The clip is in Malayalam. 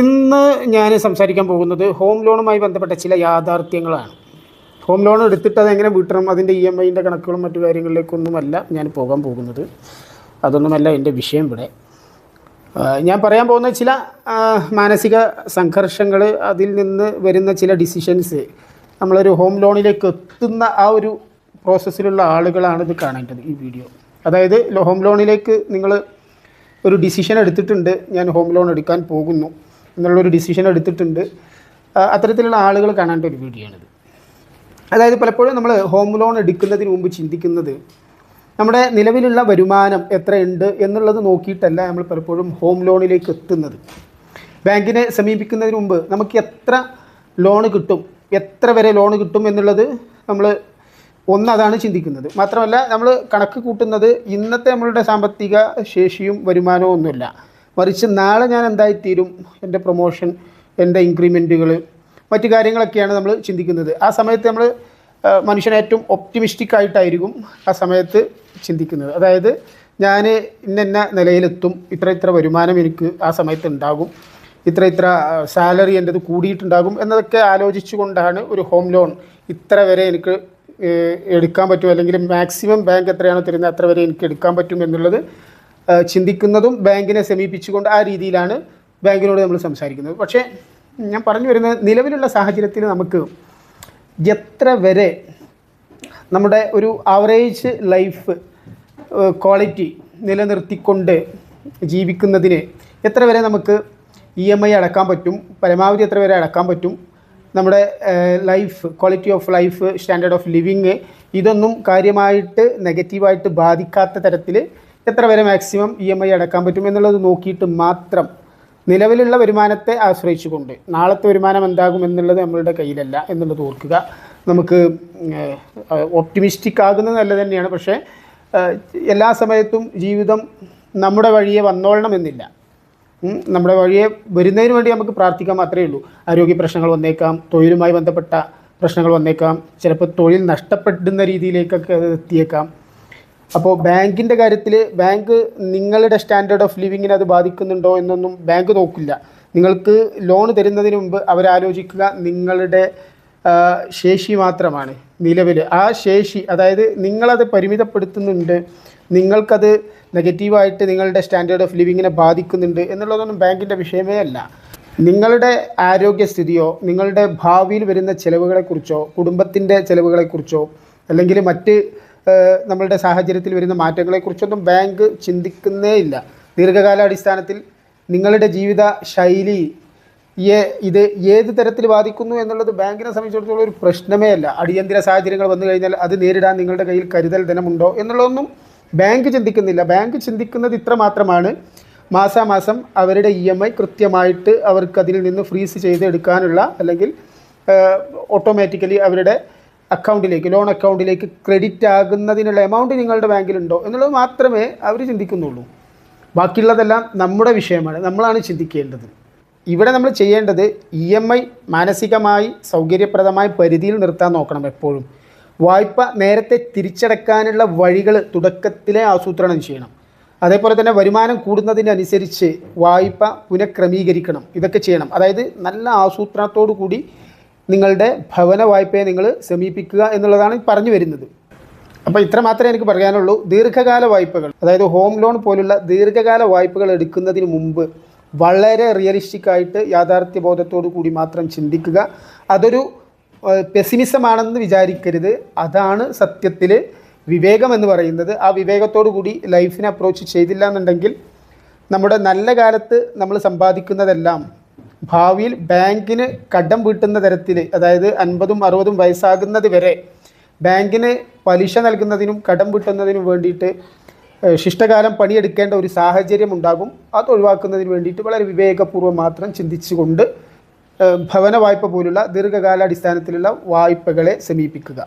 ഇന്ന് ഞാൻ സംസാരിക്കാൻ പോകുന്നത് ഹോം ലോണുമായി ബന്ധപ്പെട്ട ചില യാഥാർത്ഥ്യങ്ങളാണ്. ഹോം ലോൺ എടുത്തിട്ട് അതെങ്ങനെ വീട്ടണം അതിന്റെ ഇ എം ഐന്റെ കണക്കുകളും മറ്റു കാര്യങ്ങളിലേക്കൊന്നുമല്ല ഞാൻ പോകാൻ പോകുന്നത്. അതൊന്നുമല്ല എന്റെ വിഷയം ഇവിടെ. ഞാൻ പറയാൻ പോകുന്ന ചില മാനസിക സംഘർഷങ്ങൾ അതിൽ നിന്ന് വരുന്ന ചില ഡിസിഷൻസ് നമ്മളൊരു ഹോം ലോണിലേക്ക് എത്തുന്ന ആ ഒരു പ്രോസസ്സിലുള്ള ആളുകളാണ് ഇത് കാണേണ്ടത് ഈ വീഡിയോ. അതായത് ഹോം ലോണിലേക്ക് നിങ്ങൾ ഒരു ഡിസിഷൻ എടുത്തിട്ടുണ്ട് ഞാൻ ഹോം ലോൺ എടുക്കാൻ പോകുന്നു. എന്നുള്ളൊരു ഡിസിഷൻ എടുത്തിട്ടുണ്ട്. അത്തരത്തിലുള്ള ആളുകൾ കാണേണ്ട ഒരു വീഡിയോ ആണിത് അതായത് പലപ്പോഴും നമ്മൾ ഹോം ലോൺ എടുക്കുന്നതിന് മുമ്പ് ചിന്തിക്കുന്നത് നമ്മുടെ നിലവിലുള്ള വരുമാനം എത്രയുണ്ട് എന്നുള്ളത് നോക്കിയിട്ടല്ല നമ്മൾ പലപ്പോഴും ഹോം ലോണിലേക്ക് എത്തുന്നത്. ബാങ്കിനെ സമീപിക്കുന്നതിന് മുമ്പ് നമുക്ക് എത്ര ലോൺ കിട്ടും എത്ര വരെ ലോൺ കിട്ടും എന്നുള്ളത് നമ്മൾ ഒന്നതാണ് ചിന്തിക്കുന്നത്. മാത്രമല്ല നമ്മൾ കണക്ക് കൂട്ടുന്നത് ഇന്നത്തെ നമ്മളുടെ സാമ്പത്തിക ശേഷിയും വരുമാനവും ഒന്നുമില്ല. മറിച്ച് നാളെ ഞാൻ എന്തായി എന്തായിത്തീരും എന്റെ പ്രൊമോഷൻ എന്റെ ഇൻക്രിമെന്റുകൾ മറ്റു കാര്യങ്ങളൊക്കെയാണ് നമ്മൾ ചിന്തിക്കുന്നത്. ആ സമയത്ത് നമ്മൾ മനുഷ്യൻ ഏറ്റവും ഒപ്റ്റിമിസ്റ്റിക് ആയിട്ടായിരിക്കും ആ സമയത്ത് ചിന്തിക്കുന്നത്. അതായത് ഞാൻ ഇന്നെന്ന ഇന്ന നിലയിലെത്തും. ഇത്ര ഇത്ര വരുമാനം എനിക്ക് ആ സമയത്ത് ഉണ്ടാകും. ഇത്ര ഇത്ര സാലറി എന്റെത് കൂടിയിട്ടുണ്ടാകും എന്നതൊക്കെ ആലോചിച്ചുകൊണ്ടാണ് ഒരു ഹോം ലോൺ ഇത്ര വരെ എനിക്ക് എടുക്കാൻ പറ്റും. അല്ലെങ്കിൽ മാക്സിമം ബാങ്ക് എത്രയാണോ തരുന്നത് അത്ര വരെ എനിക്ക് എടുക്കാൻ പറ്റും എന്നുള്ളത് ചിന്തിക്കുന്നതും ബാങ്കിനെ സമീപിച്ചുകൊണ്ട് ആ രീതിയിലാണ് ബാങ്കിനോട് നമ്മൾ സംസാരിക്കുന്നത്. പക്ഷേ ഞാൻ പറഞ്ഞു വരുന്നത് നിലവിലുള്ള സാഹചര്യത്തിൽ നമുക്ക് എത്ര വരെ നമ്മുടെ ഒരു ആവറേജ് ലൈഫ് ക്വാളിറ്റി നിലനിർത്തിക്കൊണ്ട് ജീവിക്കുന്നതിന് എത്ര വരെ നമുക്ക് ഇ എം ഐ അടക്കാൻ പറ്റും? പരമാവധി എത്ര വരെ അടക്കാൻ പറ്റും? നമ്മുടെ life quality of life standard of living ഇതൊന്നും കാര്യമായിട്ട് നെഗറ്റീവായിട്ട് ബാധിക്കാത്ത തരത്തിൽ എത്ര വരെ മാക്സിമം ഇ എം ഐ അടക്കാൻ പറ്റും എന്നുള്ളത് നോക്കിയിട്ട് മാത്രം നിലവിലുള്ള വരുമാനത്തെ ആശ്രയിച്ചുകൊണ്ട് നാളത്തെ വരുമാനം എന്താകും എന്നുള്ളത് നമ്മളുടെ കയ്യിലല്ല എന്നുള്ളത് ഓർക്കുക. നമുക്ക് ഒപ്റ്റിമിസ്റ്റിക് ആകുന്നത് നല്ല തന്നെയാണ്. പക്ഷേ എല്ലാ സമയത്തും ജീവിതം നമ്മുടെ വഴിയെ വന്നോളണമെന്നില്ല നമ്മുടെ വഴിയെ വരുന്നതിന് വേണ്ടി നമുക്ക് പ്രാർത്ഥിക്കാൻ മാത്രമേ ഉള്ളൂ. ആരോഗ്യ പ്രശ്നങ്ങൾ വന്നേക്കാം തൊഴിലുമായി ബന്ധപ്പെട്ട പ്രശ്നങ്ങൾ വന്നേക്കാം ചിലപ്പോൾ തൊഴിൽ നഷ്ടപ്പെടുന്ന രീതിയിലേക്കൊക്കെ അത് എത്തിയേക്കാം. അപ്പോൾ ബാങ്കിന്റെ കാര്യത്തിൽ ബാങ്ക് നിങ്ങളുടെ സ്റ്റാൻഡേർഡ് ഓഫ് ലിവിങ്ങിനെ അത് ബാധിക്കുന്നുണ്ടോ എന്നൊന്നും ബാങ്ക് നോക്കില്ല. നിങ്ങൾക്ക് ലോൺ തരുന്നതിന് മുമ്പ് അവരാലോചിക്കുക നിങ്ങളുടെ ശേഷി മാത്രമാണ് നിലവിൽ ആ ശേഷി അതായത് നിങ്ങളത് പരിമിതപ്പെടുത്തുന്നുണ്ട് നിങ്ങൾക്കത് നെഗറ്റീവായിട്ട് നിങ്ങളുടെ സ്റ്റാൻഡേർഡ് ഓഫ് ലിവിങ്ങിനെ ബാധിക്കുന്നുണ്ട് എന്നുള്ളതൊന്നും ബാങ്കിന്റെ വിഷയമേ അല്ല. നിങ്ങളുടെ ആരോഗ്യസ്ഥിതിയോ നിങ്ങളുടെ ഭാവിയിൽ വരുന്ന ചിലവുകളെക്കുറിച്ചോ കുടുംബത്തിന്റെ ചിലവുകളെക്കുറിച്ചോ അല്ലെങ്കിൽ മറ്റ് നമ്മളുടെ സാഹചര്യത്തിൽ വരുന്ന മാറ്റങ്ങളെക്കുറിച്ചൊന്നും ബാങ്ക് ചിന്തിക്കുന്നേ ഇല്ല. ദീർഘകാലാടിസ്ഥാനത്തിൽ നിങ്ങളുടെ ജീവിത ശൈലി ഇത് ഏത് തരത്തിൽ ബാധിക്കുന്നു എന്നുള്ളത് ബാങ്കിനെ സംബന്ധിച്ചിടത്തോളം ഒരു പ്രശ്നമേ അല്ല. അടിയന്തര സാഹചര്യങ്ങൾ വന്നു കഴിഞ്ഞാൽ അത് നേരിടാൻ നിങ്ങളുടെ കയ്യിൽ കരുതൽ ധനമുണ്ടോ എന്നുള്ളതൊന്നും ബാങ്ക് ചിന്തിക്കുന്നില്ല. ബാങ്ക് ചിന്തിക്കുന്നത് ഇത്ര മാത്രമാണ്. മാസാമാസം അവരുടെ ഇ എം ഐ കൃത്യമായിട്ട് അവർക്ക് അതിൽ നിന്ന് ഫ്രീസ് ചെയ്ത് എടുക്കാനുള്ള അല്ലെങ്കിൽ ഓട്ടോമാറ്റിക്കലി അവരുടെ അക്കൗണ്ടിലേക്ക് ലോൺ അക്കൗണ്ടിലേക്ക് ക്രെഡിറ്റ് ആകുന്നതിനുള്ള എമൗണ്ട് നിങ്ങളുടെ ബാങ്കിലുണ്ടോ എന്നുള്ളത് മാത്രമേ അവർ ചിന്തിക്കുന്നുള്ളൂ. ബാക്കിയുള്ളതെല്ലാം നമ്മുടെ വിഷയമാണ് നമ്മളാണ് ചിന്തിക്കേണ്ടത്. ഇവിടെ നമ്മൾ ചെയ്യേണ്ടത് ഇ എം ഐ മാനസികമായി സൗകര്യപ്രദമായ പരിധിയിൽ നിർത്താൻ നോക്കണം എപ്പോഴും. വായ്പ നേരത്തെ തിരിച്ചടക്കാനുള്ള വഴികൾ തുടക്കത്തിലെ ആസൂത്രണം ചെയ്യണം. അതേപോലെ തന്നെ വരുമാനം കൂടുന്നതിനനുസരിച്ച് വായ്പ പുനഃക്രമീകരിക്കണം. ഇതൊക്കെ ചെയ്യണം. അതായത് നല്ല ആസൂത്രണത്തോടു കൂടി നിങ്ങളുടെ ഭവന വായ്പയെ നിങ്ങൾ സമീപിക്കുക എന്നുള്ളതാണ് പറഞ്ഞു വരുന്നത്. അപ്പോൾ ഇത്ര മാത്രമേ എനിക്ക് പറയാനുള്ളൂ. ദീർഘകാല വായ്പകൾ അതായത് ഹോം ലോൺ പോലുള്ള ദീർഘകാല വായ്പകൾ എടുക്കുന്നതിന് മുമ്പ് വളരെ റിയലിസ്റ്റിക് ആയിട്ട് യാഥാർത്ഥ്യബോധത്തോടു കൂടി മാത്രം ചിന്തിക്കുക. അതൊരു പെസിമിസമാണെന്ന് വിചാരിക്കരുത്. അതാണ് സത്യത്തിൽ വിവേകം എന്ന് പറയുന്നത്. ആ വിവേകത്തോടു കൂടി ലൈഫിനെ അപ്രോച്ച് ചെയ്തില്ല എന്നുണ്ടെങ്കിൽ നമ്മുടെ നല്ല കാലത്ത് നമ്മൾ സമ്പാദിക്കുന്നതെല്ലാം ഭാവിയിൽ ബാങ്കിന് കടം വീട്ടുന്ന തരത്തിൽ അതായത് അൻപതും അറുപതും വയസ്സാകുന്നത് വരെ ബാങ്കിന് പലിശ നൽകുന്നതിനും കടം വീട്ടുന്നതിനും വേണ്ടിയിട്ട് ശിഷ്ടകാലം പണിയെടുക്കേണ്ട ഒരു സാഹചര്യം ഉണ്ടാകും. അത് ഒഴിവാക്കുന്നതിന് വേണ്ടിയിട്ട് വളരെ വിവേകപൂർവം മാത്രം ചിന്തിച്ചുകൊണ്ട് ഭവന വായ്പ പോലുള്ള ദീർഘകാലാടിസ്ഥാനത്തിലുള്ള വായ്പകളെ സമീപിക്കുക.